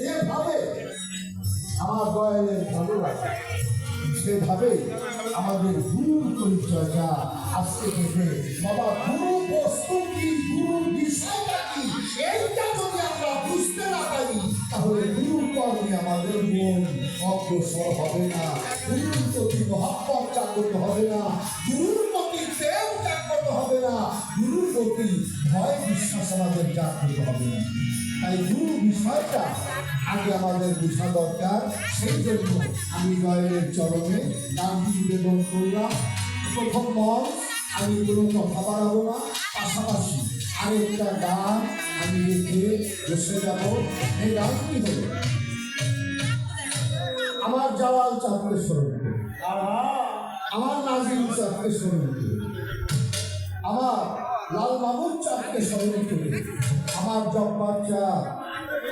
যেভাবে আমার ভালো লাগে সেভাবে আমাদের গুরুর পরিচয়টা আজকে থেকে বাবা গুরু বস্তু কি গুরুর বিষয়টা কি এইটা যদি আমরা বুঝতে না পারি তাহলে গুরুর কর্মে আমাদের মন অগ্রসর হবে না গুরুর প্রতি মহাত্মা জাগ্রত হবে না গুরুর প্রতি ভয় বিশ্বাস আমাদের জাগ্রত হবে না। তাই গুরু বিষয়টা আগে আমাদের বোঝা দরকার। সেই জন্য আমি গয়ের চরণে নামটি নিবেদন করলাম। প্রথম মন আমি কোনো কথা বাড়াবো না। পাশাপাশি আরেকটা গান আমি রেখে বসে যাব। এই গানটি হলো আমার জওয়াল চাপড়ে করে আমার নাজিম চাপকে স্মরণ করে আমার লাল মামুর চাপকে স্মরণ করে। আমার জব্বার চাপ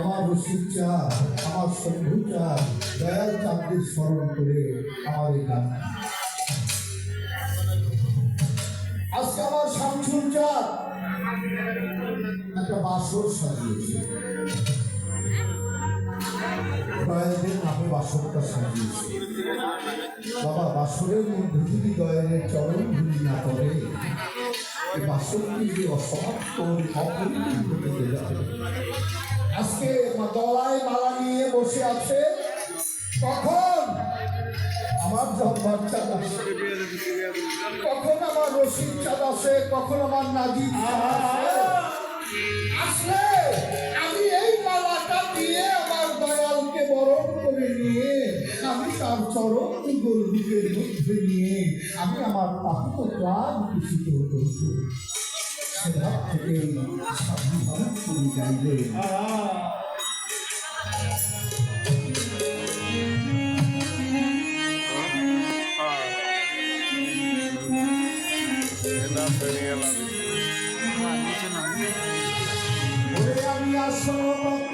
আমার রসিদ চাপ আমার শম্ভু চাপ দয়াল চাপকে স্মরণ করে আমার এই গান। আজকে আমার শামসুর চাপ একটা বাসর সাজিয়েছে। নামে বাসরটা সাজিয়েছে। বাবা বাসরের মধ্যে যদি দয়ালের চরণ ধুলি না করে, এই বাসরটি যে অসমাপ্ত গেলে আজকে মা দলায় মালা নিয়ে বসে আছে। কখন আমার জব্বার চাঁদ কখন আমার রশিদ চাঁদ আসে? কখন আমার আসে? আসলে বরণ করে নিয়ে আমি তার চরণ গর্বিকের মধ্যে নিয়ে আমি আমার তাহত প্রাণ সেটা থেকে স্বাধীনভাবে চলে যাইবে। আমি আসল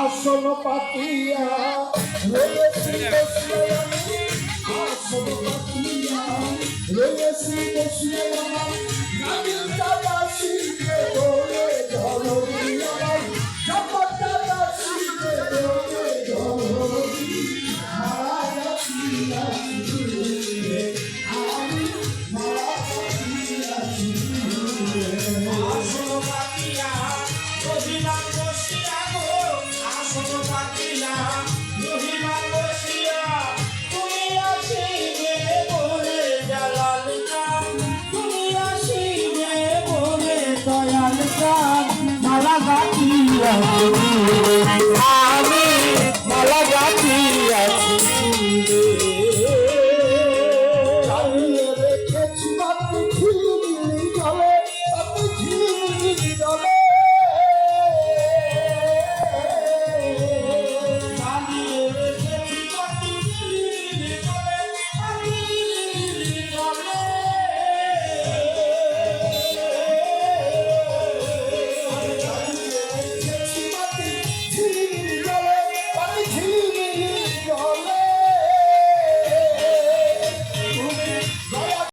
আসন পাতিয়া রয়েছি আসন পাতিয়া রয়েছি Oh,